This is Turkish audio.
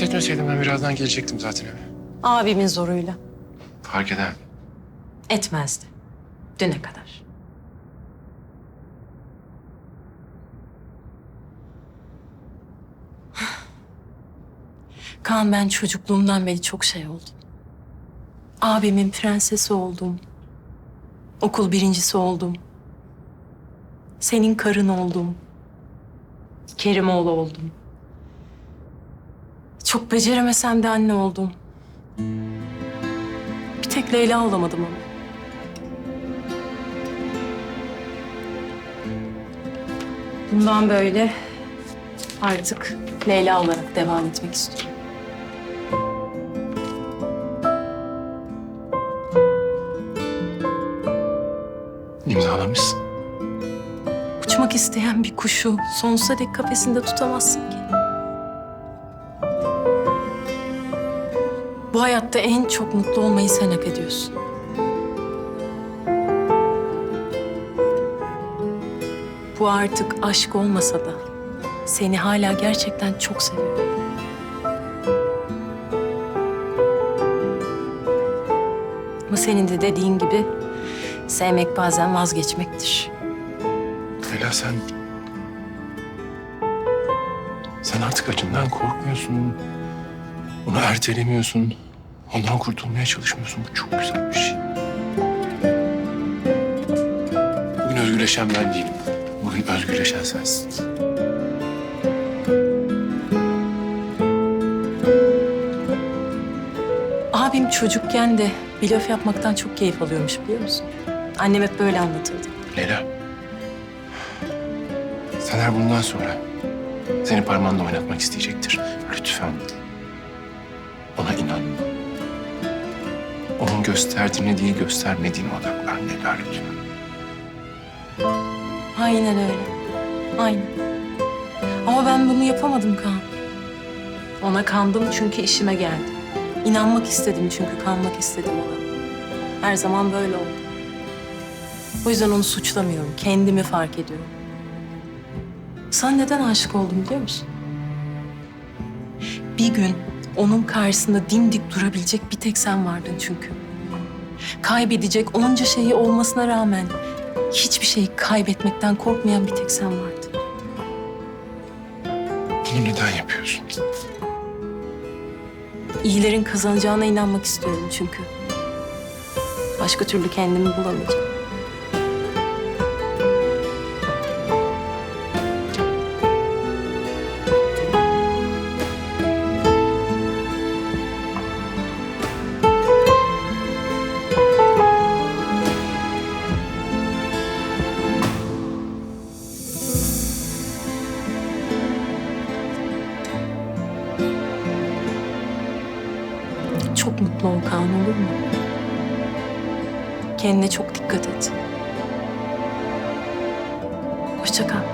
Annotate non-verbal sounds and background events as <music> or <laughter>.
zahmet etmeseydin ben birazdan gelecektim zaten eve. Abimin zoruyla. Fark eder mi? Etmezdi. Düne kadar. <sighs> Kaan ben çocukluğumdan beri çok şey oldum. Abimin prensesi oldum. Okul birincisi oldum. Senin karın oldum. Kerimoğlu oldum. Çok beceremesem de anne oldum. Bir tek Leyla olamadım ama. Bundan böyle artık Leyla olarak devam etmek istiyorum. İmzalamışsın. Uçmak isteyen bir kuşu sonsuza dek kafesinde tutamazsın ki. Bu hayatta en çok mutlu olmayı sen hak ediyorsun. Bu artık aşk olmasa da seni hala gerçekten çok seviyorum. Ama senin de dediğin gibi sevmek bazen vazgeçmektir. Leyla sen... Sen artık acından korkmuyorsun. Onu ertelemiyorsun. Ondan kurtulmaya çalışmıyorsun. Bu çok güzel bir şey. Bugün özgürleşen ben değilim. Bugün özgürleşen sensin. Abim çocukken de bir laf yapmaktan çok keyif alıyormuş biliyor musun? Annem hep böyle anlatırdı. Leyla. Taner bundan sonra seni parmağında oynatmak isteyecektir. Lütfen. Ona inanma. Onun gösterdiğine değil göstermediğine odaklan Leyla lütfen. Aynen öyle. Aynen. Ama ben bunu yapamadım Kaan. Ona kandım çünkü işime geldi. İnanmak istedim çünkü kanmak istedim ona. Her zaman böyle oldu. O yüzden onu suçlamıyorum. Kendimi fark ediyorum. Sana neden aşık oldum biliyor musun? Bir gün onun karşısında dimdik durabilecek bir tek sen vardın çünkü. Kaybedecek onca şeyi olmasına rağmen hiçbir şeyi kaybetmekten korkmayan bir tek sen vardın. Bunu neden yapıyorsun? İyilerin kazanacağına inanmak istiyorum çünkü. Başka türlü kendimi bulamayacağım. Çok mutlu ol Kaan olur mu? Kendine çok dikkat et. Hoşça kal.